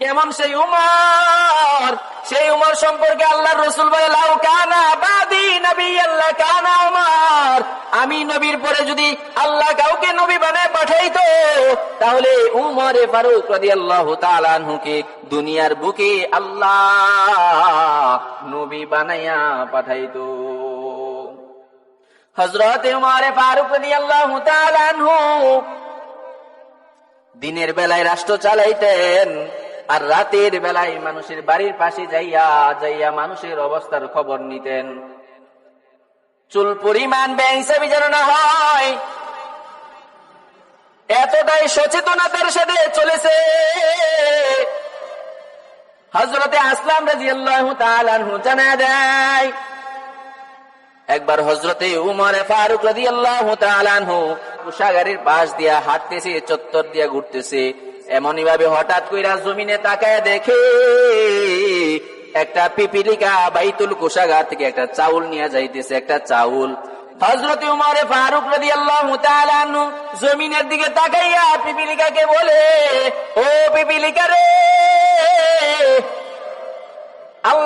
কেমন সেই উমার, সেই উমর সম্পর্কে আল্লাহ রসুল বলে, লাউ কানা বাদি নবী, আল্লাহ কানা উমর। আমি নবীর পরে যদি আল্লাহ কাউকে নবী বানায় পাঠাইতো, তাহলে উমরে ফারুক রাদি আল্লাহ তালানহুকে দুনিয়ার বুকে আল্লাহ নবী বানাইয়া পাঠাইতো। হজরত উমারে ফারুক রাদি আল্লাহ তালানহু দিনের বেলায় রাষ্ট্র চালাইতেন। আর রাতের বেলায় মানুষের বাড়ির পাশে যাইয়া যাইয়া মানুষের অবস্থার খবর নিতেন। চুল পরিমাণ ব্যয় হিসাবে যেন না হয়। এতটাই সচেতনতার সাথে চলেছে। হজরতে আসলাম জানা দেয়, একবার হজরতে উমরে ফারুক রাজি আল্লাহ তালানহু কুষাগারের পাশ দিয়া হাঁটতেছে, চত্বর দিয়া ঘুরতেছে। এমনই ভাবে হঠাৎ কইরা জমিনে তাকায় দেখে একটা পিপিলিকা বাইতুল কোষাগার থেকে একটা চাউল নিয়ে যাইতেছে, একটা চাউল। হজরত উমারে ফারুক রাজি আল্লাহ জমিনের দিকে তাকাইয়া পিপিলিকাকে বলে, ও পিপিলিকা রে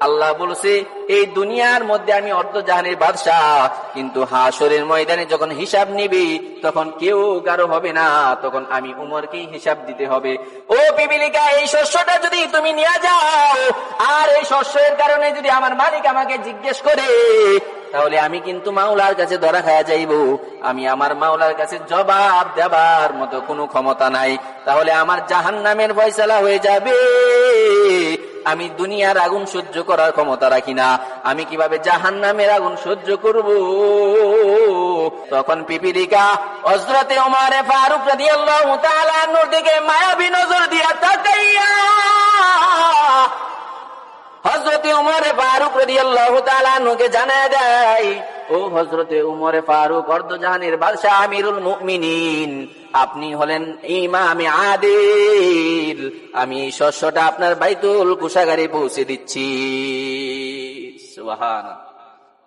আল্লাহ বলছে, এই দুনিয়ার মধ্যে আমি অর্ধ জাহানের বাদশাহ। কিন্তু হাসরের ময়দানে যখন হিসাব নিবি, তখন কেউ কারও হবে না। তখন আমি উমরকেই হিসাব দিতে হবে। ও পিপিলিকা এই শস্যটা যদি তুমি নিয়ে যাও, আর এই শস্যের কারণে যদি আমার মালিক আমাকে জিজ্ঞেস করে, তাহলে আমি কিন্তু মাওলার কাছে ধরা খায়া যাইব। আমি আমার মাওলার কাছে জবাব দেবার মতো কোনো ক্ষমতা নাই। তাহলে আমার জাহান নামের ফয়সালা হয়ে যাবে। আমি দুনিয়ার আগুন সহ্য করার ক্ষমতা রাখি না। আমি কীভাবে জাহান নামের আগুন সহ্য করব? তখন পিপিলিকা ওমারে ফারুক রাদিয়াল্লাহু তাআলা দিকে মায়াবী নজর দিয়া তাকাইয়া উমরে ফারুক জানা দেয়, ও উমরে ফারুক আমিরুল মুমিনিন, আপনি হলেন ইমামে আদিল। আমি শস্যটা আপনার বাইতুল কুশাগারে পৌঁছে দিচ্ছি। সুবহান